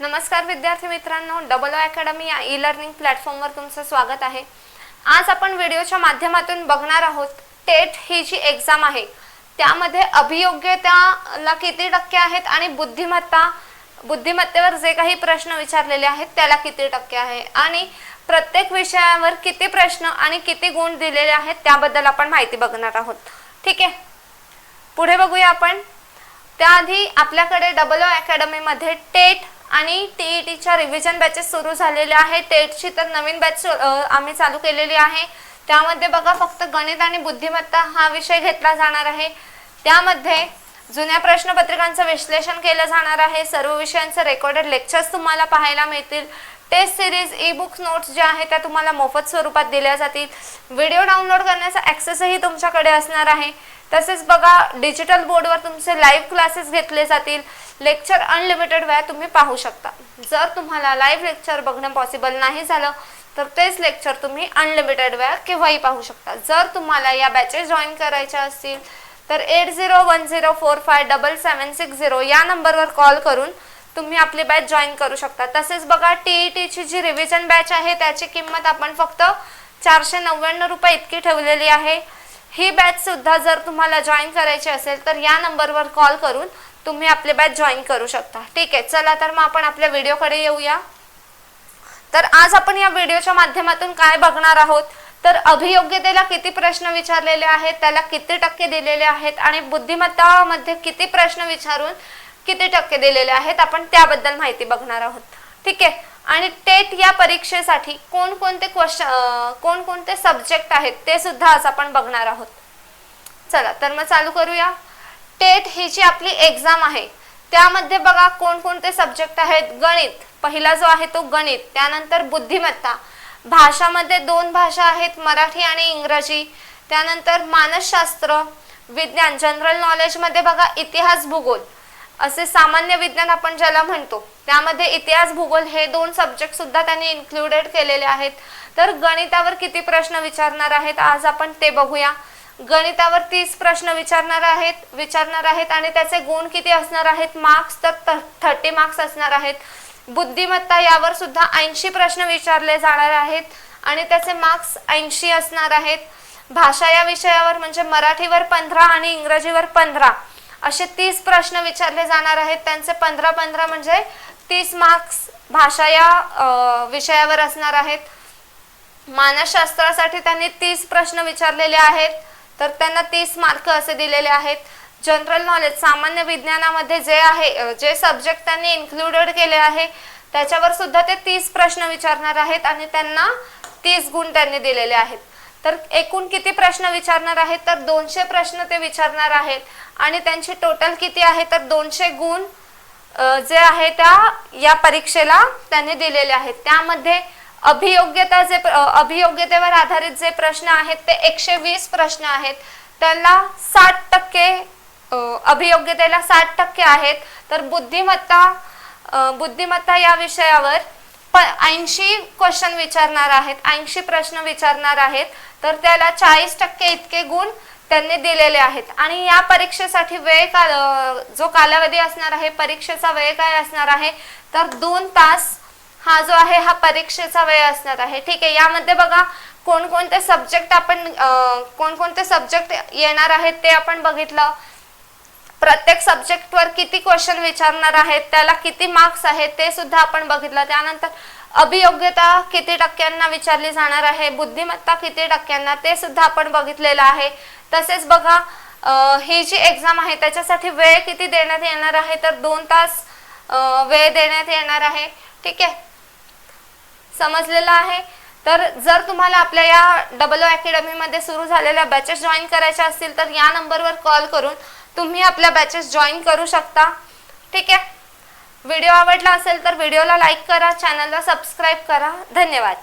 नमस्कार विद्यार्थी मित्रांनो डबल अकॅडमी या ई लर्निंग प्लॅटफॉर्मवर तुमचं स्वागत आहे. आज आपण व्हिडिओच्या माध्यमातून बघणार आहोत टेट ही जी एक्झाम आहे त्यामध्ये अभियोग्यताला किती टक्के आहेत आणि बुद्धिमत्ता बुद्धिमत्तेवर जे काही प्रश्न विचारलेले आहेत त्याला किती टक्के आहे? आणि प्रत्येक विषयावर किती प्रश्न आणि किती गुण दिलेले आहेत त्याबद्दल आपण माहिती बघणार आहोत. ठीक आहे? पुढे बघूया आपण. त्याआधी आपल्याकडे डबल ओ अकॅडमीमध्ये टेट आणि टी टीच्या रिव्हिजन बॅचेस सुरू झालेले आहे टेटची तर नवीन बॅच आम्ही चालू केलेली आहे. त्यामध्ये बघा फक्त गणित आणि बुद्धिमत्ता हा विषय घेतला जाणार आहे. त्यामध्ये जुन्या प्रश्नपत्रिकांचं विश्लेषण केलं जाणार आहे. सर्व विषयांचं रेकॉर्डेड लेक्चर्स तुम्हाला पाहायला मिळतील. Test series e books notes ज्या आहेत त्या तुम्हाला मोफत स्वरूपात दिल्या जातील. व्हिडिओ डाउनलोड करण्याचा ॲक्सेसही तुमच्याकडे असणार आहे. तसेच बघा डिजिटल बोर्डवर तुमचे लाईव्ह क्लासेस घेतले जातील. लेक्चर अनलिमिटेड वेळा तुम्ही पाहू शकता. जर तुम्हाला लाईव्ह लेक्चर बघणं पॉसिबल नाही झालं तर तेच लेक्चर तुम्ही अनलिमिटेड वेळा केव्हाही पाहू शकता. जर तुम्हाला या बॅचेस जॉईन करायच्या असतील तर eight zero one zero four five double seven six zero या नंबरवर कॉल करून तुम्ही आपली बॅच जॉईन करू शकता. तसेच बघा टीईटीची जी रिव्हिजन बॅच आहे त्याची किंमत आपण फक्त चारशे नव्याण्णव रुपये इतकी ठेवलेली आहे. ही बॅच सुद्धा जर तुम्हाला जॉईन करायची असेल तर या नंबरवर कॉल करून तुम्ही आपली बॅच जॉईन करू शकता. ठीक आहे चला तर मग आपण आपल्या व्हिडिओकडे येऊया. तर आज आपण या व्हिडिओच्या माध्यमातून काय बघणार आहोत? तर अभियोग्यतेला किती प्रश्न विचारलेले आहेत त्याला किती टक्के दिलेले आहेत आणि बुद्धिमत्तामध्ये किती प्रश्न विचारून किती टक्के दिलेले आहेत आपण त्याबद्दल माहिती बघणार आहोत. ठीक आहे? आणि टेट या परीक्षेसाठी कोणकोणते क्वेश्चन कोणकोणते सब्जेक्ट आहेत ते सुद्धा आज आपण बघणार आहोत. चला तर मग चालू करूया. टेट ही जी आपली एक्झाम आहे त्यामध्ये बघा कोणकोणते सब्जेक्ट आहेत. गणित पहिला जो आहे तो गणित त्यानंतर बुद्धिमत्ता. भाषामध्ये दोन भाषा आहेत मराठी आणि इंग्रजी. त्यानंतर मानसशास्त्र विज्ञान जनरल नॉलेजमध्ये बघा इतिहास भूगोल. असे सामान्य विज्ञान आपण ज्याला म्हणतो त्यामध्ये इतिहास भूगोल हे दोन सब्जेक्ट सुद्धा त्यांनी इन्क्लुडेड केलेले आहेत. तर गणितावर किती प्रश्न विचारणार आहेत आज आपण ते बघूया. गणितावर तीस प्रश्न विचारणार आहेत विचारणार आहेत आणि त्याचे गुण किती असणार आहेत? मार्क्स तर थर्टी मार्क्स असणार आहेत. बुद्धिमत्ता यावर सुद्धा ऐंशी प्रश्न विचारले जाणार आहेत आणि त्याचे मार्क्स ऐंशी असणार आहेत. भाषा या विषयावर म्हणजे मराठीवर पंधरा आणि इंग्रजीवर पंधरा. असे तीस प्रश्न विचारले जाणार आहेत. त्यांचे पंधरा पंधरा म्हणजे तीस मार्क्स भाषा या विषयावर असणार आहेत. मानसशास्त्रासाठी त्यांनी तीस प्रश्न विचारलेले आहेत. तर त्यांना तीस मार्क असे दिलेले आहेत. जनरल नॉलेज सामान्य विज्ञानामध्ये जे आहे जे सब्जेक्ट त्यांनी इन्क्लुडेड केले आहे त्याच्यावर सुद्धा ते तीस प्रश्न विचारणार आहेत आणि त्यांना तीस गुण त्यांनी दिलेले आहेत. तर एकूण किती प्रश्न विचारणार आहेत? तर दोनशे प्रश्न ते विचारणार आहेत. आणि त्यांची टोटल किती आहे? तर दोनशे गुण जे आहे त्या या परीक्षेला त्यांनी दिलेले आहेत. त्यामध्ये अभियोग्यता जे अभियोग्यतेवर आधारित जे प्रश्न आहेत ते एकशे वीस प्रश्न आहेत. त्यांना साठ टक्के अभियोग्यतेला साठ टक्के आहेत. तर बुद्धिमत्ता बुद्धिमत्ता या विषयावर ऐंशी क्वेश्चन विचारणार आहेत ऐंशी प्रश्न विचारणार आहेत तर त्याला चाळीस टक्के इतके गुण त्यांनी दिलेले आहेत. आणि या परीक्षेसाठी वेळ काल जो कालावधी असणार आहे परीक्षेचा वेळ काय असणार आहे तर दोन तास हा जो आहे हा परीक्षेचा वेळ असणार आहे. ठीक आहे यामध्ये बघा कोणकोणते सब्जेक्ट आपण कोणकोणते सब्जेक्ट येणार आहेत ते आपण बघितलं. प्रत्येक सब्जेक्टवर किती क्वेश्चन विचारणार आहेत त्याला किती मार्क्स आहेत ते सुद्धा आपण बघितलं. त्यानंतर अभियोग्यता किती टक्क्यांना विचारली जाणार आहे बुद्धिमत्ता किती टक्क्यांना ते सुद्धा आपण बघितलेलं आहे. तसेच बघा ही जी एक्झाम आहे त्याच्यासाठी वेळ किती देण्यात येणार आहे तर दोन तास वेळ देण्यात येणार आहे. ठीक आहे? समजलेलं आहे? तर जर तुम्हाला आपल्या या डबल ओ अकॅडमीमध्ये सुरू झालेल्या बॅचेस जॉईन करायच्या असतील तर या नंबरवर कॉल करून तुम्ही आपल्या बॅचेस जॉईन करू शकता. ठीक आहे? व्हिडिओ आवडला असेल तर व्हिडिओला लाईक करा चॅनलला सबस्क्राईब करा. धन्यवाद.